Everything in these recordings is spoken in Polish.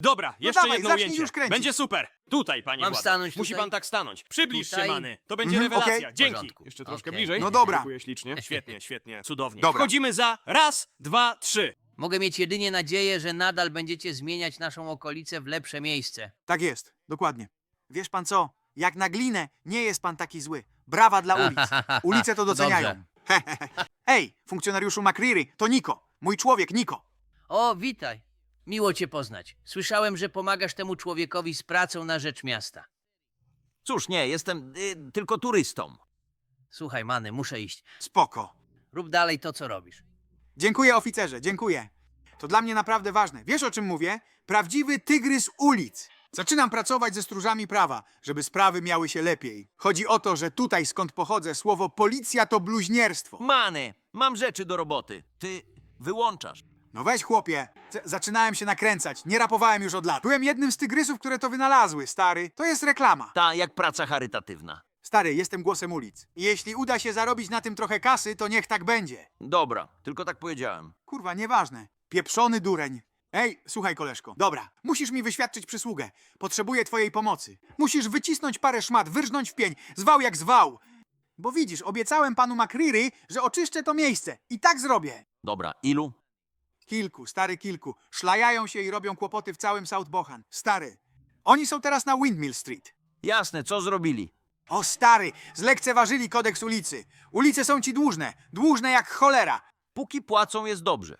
Dobra, jeszcze dawaj, jedno zacznij ujęcie. już kręcić. Będzie super. Tutaj, panie Mam stanąć Musi tutaj? pan tak stanąć. Przybliż Tutaj? się, many. To będzie Mhm, rewelacja. okej. Dzięki. porządku. Jeszcze troszkę Okej. bliżej. No dobra. Dziękuję ślicznie. Świetnie, świetnie. Cudownie. Dobra. Wchodzimy za raz, dwa, trzy. Mogę mieć jedynie nadzieję, że nadal będziecie zmieniać naszą okolicę w lepsze miejsce. Tak jest, dokładnie. Wiesz pan co? Jak na glinę nie jest pan taki zły. Brawa dla ulic. Ulice to doceniają. Hej, funkcjonariuszu McCreary, to Niko. Mój człowiek Niko. O, witaj. Miło cię poznać. Słyszałem, że pomagasz temu człowiekowi z pracą na rzecz miasta. Cóż, nie, jestem y, tylko turystą. Słuchaj, Many, muszę iść. Spoko. Rób dalej to, co robisz. Dziękuję oficerze, dziękuję. To dla mnie naprawdę ważne. Wiesz o czym mówię? Prawdziwy tygrys ulic. Zaczynam pracować ze stróżami prawa, żeby sprawy miały się lepiej. Chodzi o to, że tutaj skąd pochodzę, słowo policja to bluźnierstwo. Many, mam rzeczy do roboty. Ty wyłączasz. No weź chłopie, Z- zaczynałem się nakręcać, nie rapowałem już od lat. Byłem jednym z tygrysów, które to wynalazły, stary. To jest reklama. Ta jak praca charytatywna. Stary, jestem głosem ulic. I jeśli uda się zarobić na tym trochę kasy, to niech tak będzie. Dobra, tylko tak powiedziałem. Kurwa, nieważne. Pieprzony dureń. Ej, słuchaj, koleżko. Dobra, musisz mi wyświadczyć przysługę. Potrzebuję twojej pomocy. Musisz wycisnąć parę szmat, wyrżnąć w pień, zwał jak zwał. Bo widzisz, obiecałem panu McCreary, że oczyszczę to miejsce. I tak zrobię. Dobra, ilu? Kilku, stary kilku. Szlajają się i robią kłopoty w całym South Bohan. Stary. Oni są teraz na Windmill Street. Jasne, co zrobili? O stary, zlekceważyli kodeks ulicy. Ulice są ci dłużne. Dłużne jak cholera. Póki płacą jest dobrze.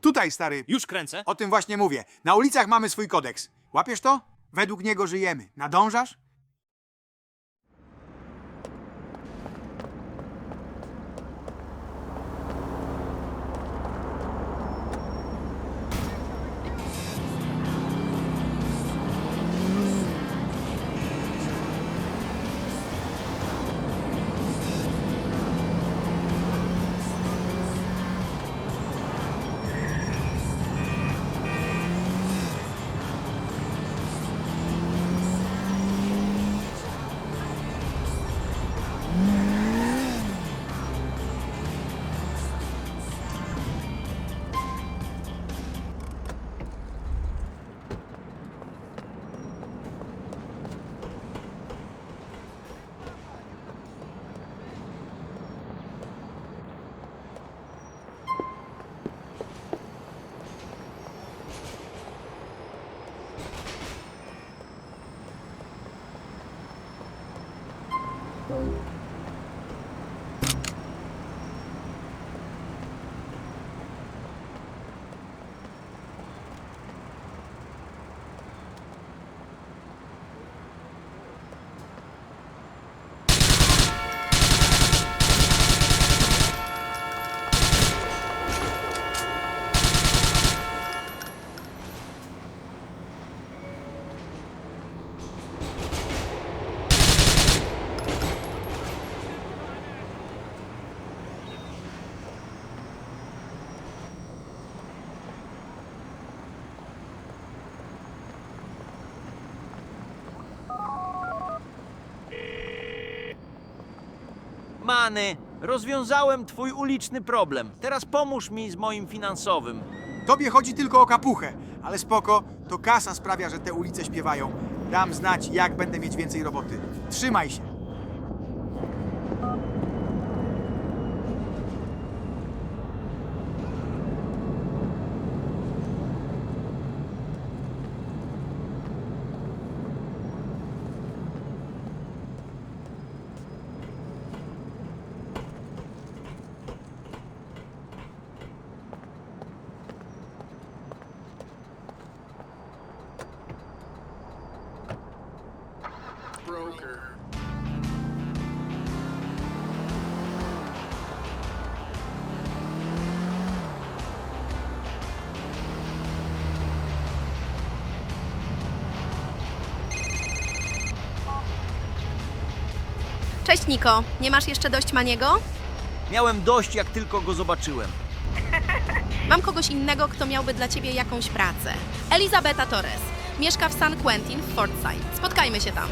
Tutaj, stary, Już kręcę. O tym właśnie mówię. Na ulicach mamy swój kodeks. Łapiesz to? Według niego żyjemy. Nadążasz? Então, Many, rozwiązałem twój uliczny problem. Teraz pomóż mi z moim finansowym. Tobie chodzi tylko o kapuchę, ale spoko, to kasa sprawia, że te ulice śpiewają. Dam znać, jak będę mieć więcej roboty. Trzymaj się. Cześć Niko, nie masz jeszcze dość Maniego? Miałem dość, jak tylko go zobaczyłem. Mam kogoś innego, kto miałby dla ciebie jakąś pracę. Elizabeta Torres. Mieszka w San Quentin w Forsyth. Spotkajmy się tam.